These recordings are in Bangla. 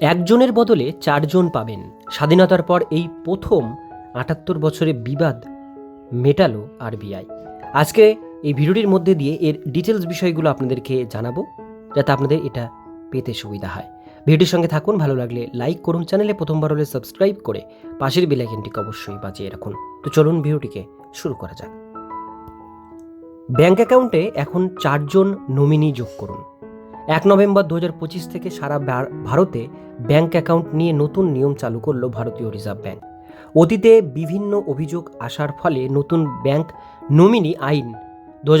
একজনের বদলে চারজন পাবেন। স্বাধীনতার পর এই প্রথম আটাত্তর বছরে বিবাদ মেটালো আরবিআই। আজকে এই ভিডিওটির মধ্যে দিয়ে এর ডিটেলস বিষয়গুলো আপনাদেরকে জানাব, যাতে আপনাদের এটা পেতে সুবিধা হয়। ভিডিওটির সঙ্গে থাকুন, ভালো লাগলে লাইক করুন, চ্যানেলে প্রথমবার হলে সাবস্ক্রাইব করে পাশের বেলাইকেনটিকে অবশ্যই বাজিয়ে রাখুন। তো চলুন ভিডিওটিকে শুরু করা যাক। ব্যাংক অ্যাকাউন্টে এখন চারজন নমিনি যোগ করুন। এক নভেম্বর দু থেকে সারা ভারতে ব্যাংক অ্যাকাউন্ট নিয়ে নতুন নিয়ম চালু করল ভারতীয় রিজার্ভ ব্যাংক। অতীতে বিভিন্ন অভিযোগ আসার ফলে নতুন ব্যাংক নমিনি আইন দু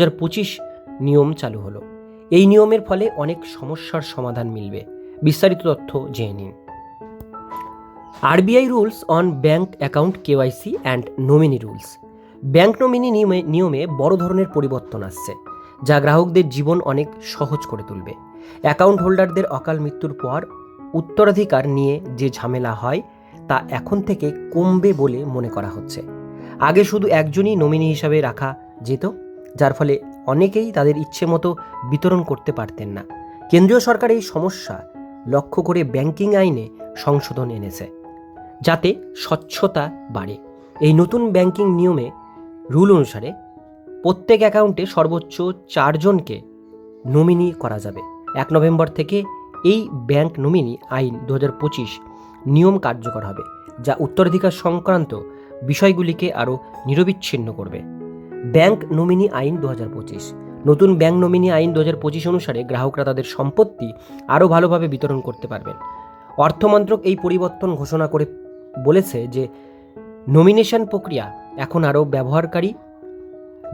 নিয়ম চালু হলো। এই নিয়মের ফলে অনেক সমস্যার সমাধান মিলবে। বিস্তারিত তথ্য জেনে নিন। RBI rules on bank account KYC and nominee rules. Bank nominee নিয়মে নিয়মে বড় ধরনের পরিবর্তন আসছে, যা গ্রাহকদের জীবন অনেক সহজ করে তুলবে। অ্যাকাউন্ট হোল্ডারদের অকাল মৃত্যুর পর উত্তরাধিকার নিয়ে যে ঝামেলা হয়, তা এখন থেকে কমবে বলে মনে করা হচ্ছে। আগে শুধু একজনই নমিনি হিসাবে রাখা যেত, যার ফলে অনেকেই তাদের ইচ্ছে মতো বিতরণ করতে পারতেন না। কেন্দ্রীয় সরকার এই সমস্যা লক্ষ্য করে ব্যাংকিং আইনে সংশোধন এনেছে, যাতে স্বচ্ছতা বাড়ে। এই নতুন ব্যাংকিং নিয়মে রুল অনুসারে প্রত্যেক অ্যাকাউন্টে সর্বোচ্চ চারজনকে নমিনি করা যাবে। এক নভেম্বর থেকে এই ব্যাংক নমিনি আইন দু হাজার পঁচিশ নিয়ম কার্যকর হবে, যা উত্তরাধিকার সংক্রান্ত বিষয়গুলিকে আরও নিরবিচ্ছিন্ন করবে। ব্যাংক নমিনি আইন দু হাজার পঁচিশ, নতুন ব্যাংক নমিনি আইন দু হাজার পঁচিশ অনুসারে গ্রাহকরা তাদের সম্পত্তি আরও ভালোভাবে বিতরণ করতে পারবেন। অর্থমন্ত্রক এই পরিবর্তন ঘোষণা করে বলেছে যে, নমিনেশন প্রক্রিয়া এখন আরও ব্যবহারকারী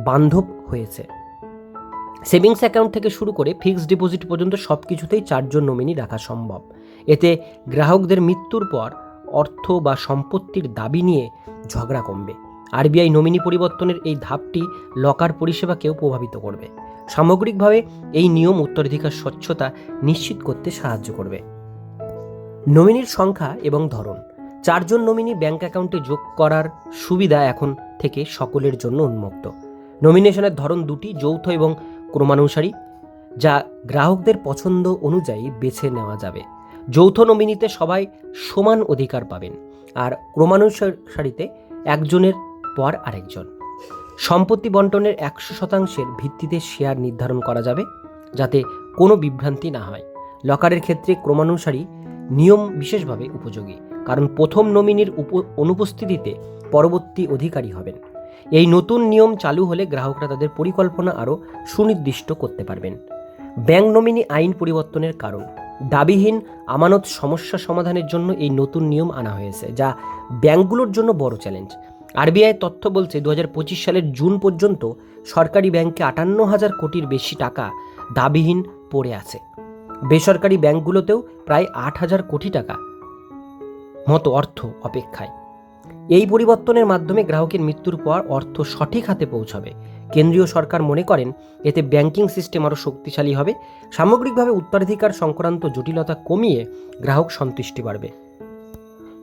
বান্ধব হয়েছে। সেভিংস অ্যাকাউন্ট থেকে শুরু করে ফিক্সড ডিপোজিট পর্যন্ত সব কিছুতেই চারজন নমিনি রাখা সম্ভব। এতে গ্রাহকদের মৃত্যুর পর অর্থ বা সম্পত্তির দাবি নিয়ে ঝগড়া কমবে। আরবিআই নমিনি পরিবর্তনের এই ধাপটি লকার পরিষেবাকেও প্রভাবিত করবে। সামগ্রিকভাবে এই নিয়ম উত্তরাধিকার স্বচ্ছতা নিশ্চিত করতে সাহায্য করবে। নমিনির সংখ্যা এবং ধরন। চারজন নমিনি ব্যাংক অ্যাকাউন্টে যোগ করার সুবিধা এখন থেকে সকলের জন্য উন্মুক্ত। নমিনেশনের ধরন দুটি, যৌথ এবং ক্রমানুসারী, যা গ্রাহকদের পছন্দ অনুযায়ী বেছে নেওয়া যাবে। যৌথ নমিনিতে সবাই সমান অধিকার পাবেন, আর ক্রমানুসারিতে একজনের পর আরেকজন। সম্পত্তি বন্টনের একশো শতাংশের ভিত্তিতে শেয়ার নির্ধারণ করা যাবে, যাতে কোনো বিভ্রান্তি না হয়। লকারের ক্ষেত্রে ক্রমানুসারী নিয়ম বিশেষভাবে উপযোগী, কারণ প্রথম নমিনির উপ- অনুপস্থিতিতে পরবর্তী অধিকারী হবেন। এই নতুন নিয়ম চালু হলে গ্রাহকরা তাদের পরিকল্পনা আরও সুনির্দিষ্ট করতে পারবেন। ব্যাংক নমিনি আইন পরিবর্তনের কারণ। দাবিহীন আমানত সমস্যা সমাধানের জন্য এই নতুন নিয়ম আনা হয়েছে, যা ব্যাংকগুলোর জন্য বড় চ্যালেঞ্জ। আরবিআই তথ্য বলছে দু হাজার পঁচিশ সালের জুন পর্যন্ত সরকারি ব্যাংকে আটান্ন হাজার কোটির বেশি টাকা দাবিহীন পড়ে আছে। বেসরকারি ব্যাংকগুলোতেও প্রায় আট হাজার কোটি টাকা মতো অর্থ অপেক্ষায়। এই পরিবর্তনের মাধ্যমে গ্রাহকের মৃত্যুর পর অর্থ সঠিক হাতে পৌঁছাবে। কেন্দ্রীয় সরকার মনে করেন, এতে ব্যাংকিং সিস্টেম আরও শক্তিশালী হবে। সামগ্রিকভাবে উত্তরাধিকার সংক্রান্ত জটিলতা কমিয়ে গ্রাহক সন্তুষ্টি বাড়বে।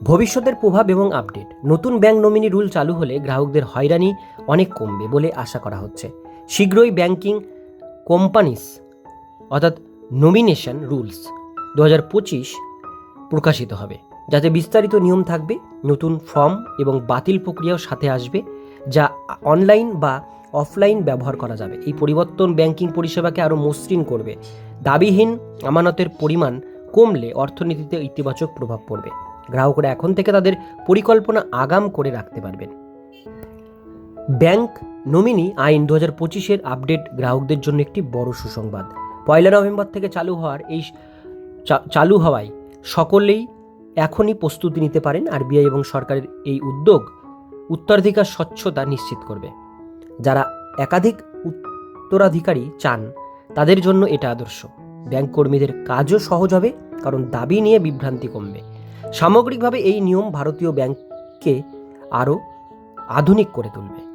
ভবিষ্যতের প্রভাব এবং আপডেট। নতুন ব্যাংক নমিনি রুল চালু হলে গ্রাহকদের হয়রানি অনেক কমবে বলে আশা করা হচ্ছে। শীঘ্রই ব্যাংকিং কোম্পানিস, অর্থাৎ নমিনেশন রুলস, দু হাজার পঁচিশ প্রকাশিত হবে। যাতে বিস্তারিত নিয়ম থাকবে, নতুন ফর্ম এবং বাতিল প্রক্রিয়াও সাথে আসবে, যা অনলাইন বা অফলাইন ব্যবহার করা যাবে। এই পরিবর্তন ব্যাংকিং পরিষেবাকে আরও মসৃণ করবে। দাবিহীন আমানতের পরিমাণ কমলে অর্থনীতিতে ইতিবাচক প্রভাব পড়বে। গ্রাহকরা এখন থেকে তাদের পরিকল্পনা আগাম করে রাখতে পারবেন। ব্যাংক নমিনি আইন দু হাজার পঁচিশের আপডেট গ্রাহকদের জন্য একটি বড় সুসংবাদ। পয়লা নভেম্বর থেকে চালু হওয়ার এই চালু হওয়ায় সকলেই এখনই প্রস্তুতি নিতে পারেন আরবিআই এবং সরকারের এই উদ্যোগ উত্তরাধিকার স্বচ্ছতা নিশ্চিত করবে। যারা একাধিক উত্তরাধিকারী চান, তাদের জন্য এটা আদর্শ। ব্যাংক কর্মীদের কাজও সহজ হবে, কারণ দাবি নিয়ে বিভ্রান্তি কমবে। সামগ্রিকভাবে এই নিয়ম ভারতীয় ব্যাংককে আরও আধুনিক করে তুলবে।